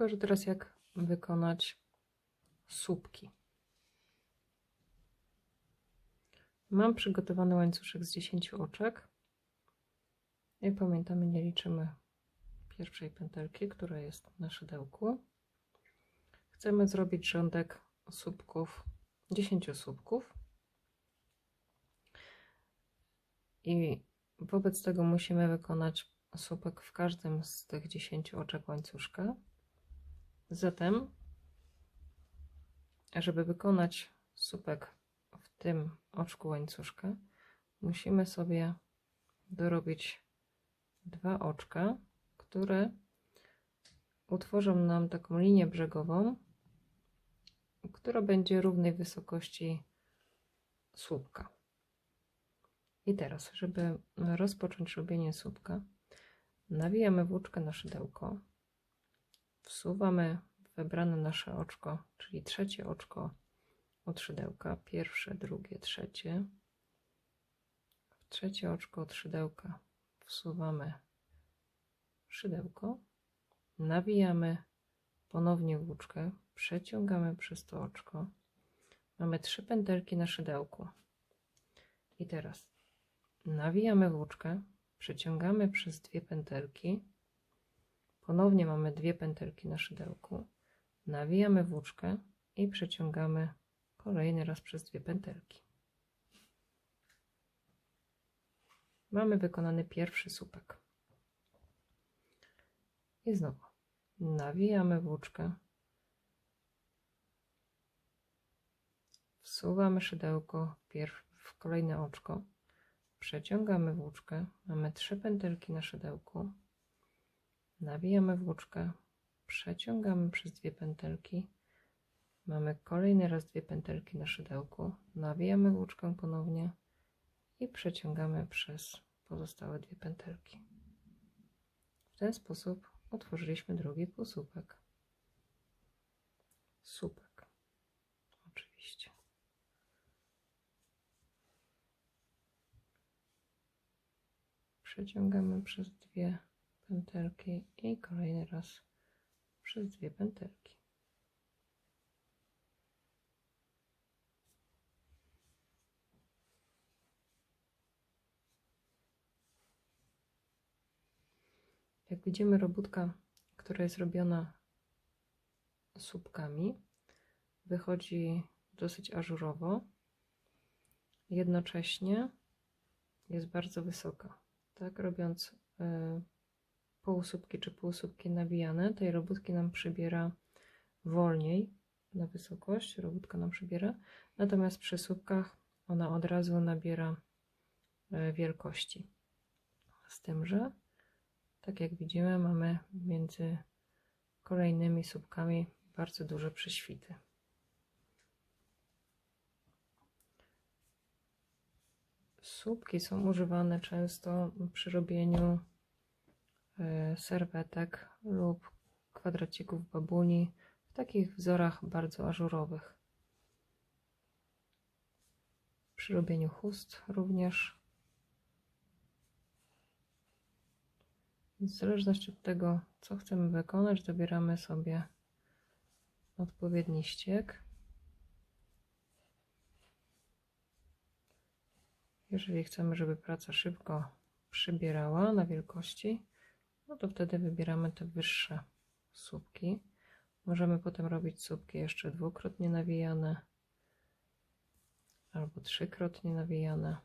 Pokażę teraz, jak wykonać słupki. Mam przygotowany łańcuszek z 10 oczek. Jak pamiętamy, nie liczymy pierwszej pętelki, która jest na szydełku. Chcemy zrobić rządek słupków, 10 słupków. I wobec tego musimy wykonać słupek w każdym z tych 10 oczek łańcuszka. Zatem, żeby wykonać słupek w tym oczku łańcuszka, musimy sobie dorobić dwa oczka, które utworzą nam taką linię brzegową, która będzie równej wysokości słupka. I teraz, żeby rozpocząć robienie słupka, nawijamy włóczkę na szydełko, wsuwamy wybrane nasze oczko, czyli trzecie oczko od szydełka, pierwsze, drugie, trzecie. W trzecie oczko od szydełka wsuwamy szydełko, nawijamy ponownie włóczkę, przeciągamy przez to oczko. Mamy trzy pętelki na szydełku. I teraz nawijamy włóczkę, przeciągamy przez dwie pętelki. Ponownie mamy dwie pętelki na szydełku. Nawijamy włóczkę i przeciągamy kolejny raz przez dwie pętelki. Mamy wykonany pierwszy słupek. I znowu nawijamy włóczkę. Wsuwamy szydełko w kolejne oczko. Przeciągamy włóczkę. Mamy trzy pętelki na szydełku. Nawijamy włóczkę. Przeciągamy przez dwie pętelki. Mamy kolejny raz dwie pętelki na szydełku. Nawijamy włóczkę ponownie i przeciągamy przez pozostałe dwie pętelki. W ten sposób otworzyliśmy drugi półsłupek. Słupek. Oczywiście. Przeciągamy przez dwie pętelki i kolejny raz przez dwie pętelki. Jak widzimy, robótka, która jest robiona słupkami, wychodzi dosyć ażurowo. Jednocześnie jest bardzo wysoka. Tak, robiąc y, półsłupki czy półsłupki nawijane, tej robótki nam przybiera wolniej na wysokość, robótka nam przybiera, natomiast przy słupkach ona od razu nabiera y, wielkości. Z tym, że tak jak widzimy, mamy między kolejnymi słupkami bardzo duże prześwity. Słupki są używane często przy robieniu e, serwetek lub kwadracików babuni w takich wzorach bardzo ażurowych. Przy robieniu chust również w zależności od tego, co chcemy wykonać, dobieramy sobie odpowiedni ściek. Jeżeli chcemy, żeby praca szybko przybierała na wielkości, no to wtedy wybieramy te wyższe słupki. Możemy potem robić słupki jeszcze dwukrotnie nawijane albo trzykrotnie nawijane.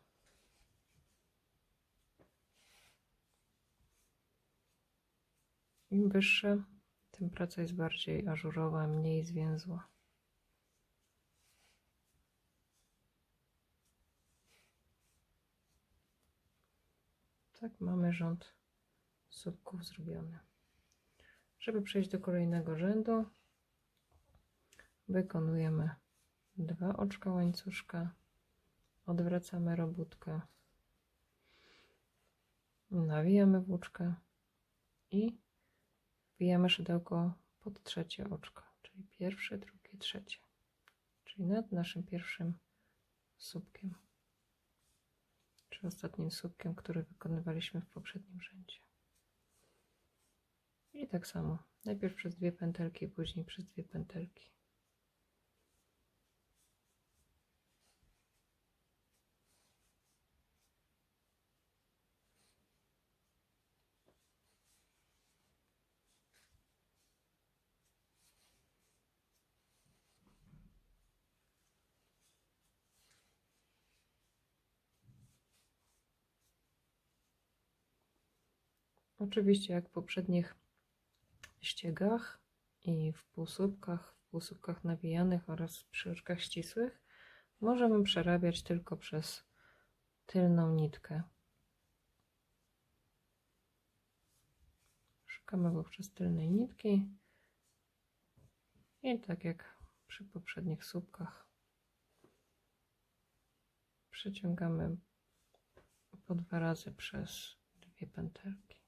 Im wyższe, tym praca jest bardziej ażurowa, mniej zwięzła. Tak mamy rząd słupków zrobiony. Żeby przejść do kolejnego rzędu, wykonujemy dwa oczka łańcuszka, odwracamy robótkę, nawijamy włóczkę i wbijamy szydełko pod trzecie oczko, czyli pierwsze, drugie, trzecie, czyli nad naszym pierwszym słupkiem, czy ostatnim słupkiem, który wykonywaliśmy w poprzednim rzędzie. I tak samo. Najpierw przez dwie pętelki, później przez dwie pętelki. Oczywiście, jak w poprzednich ściegach i w półsłupkach, w półsłupkach nawijanych oraz przy oczkach ścisłych, możemy przerabiać tylko przez tylną nitkę. Szukamy wówczas tylnej nitki i tak jak przy poprzednich słupkach przeciągamy po dwa razy przez dwie pętelki.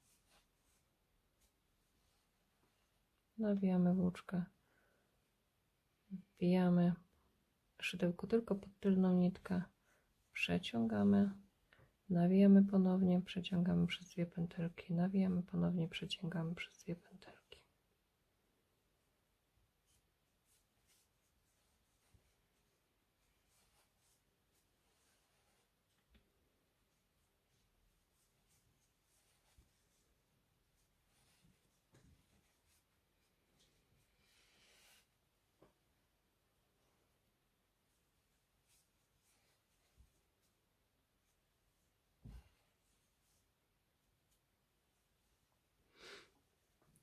Nawijamy włóczkę, wbijamy szydełko tylko pod tylną nitkę, przeciągamy, nawijamy ponownie, przeciągamy przez dwie pętelki, nawijamy ponownie, przeciągamy przez dwie pętelki.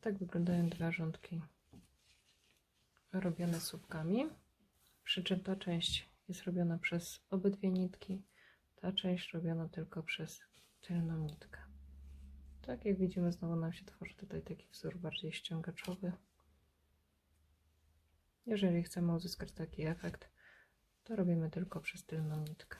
Tak wyglądają dwa rządki robione słupkami. Przy czym ta część jest robiona przez obydwie nitki, ta część robiona tylko przez tylną nitkę. Tak jak widzimy, znowu nam się tworzy tutaj taki wzór bardziej ściągaczowy. Jeżeli chcemy uzyskać taki efekt, to robimy tylko przez tylną nitkę.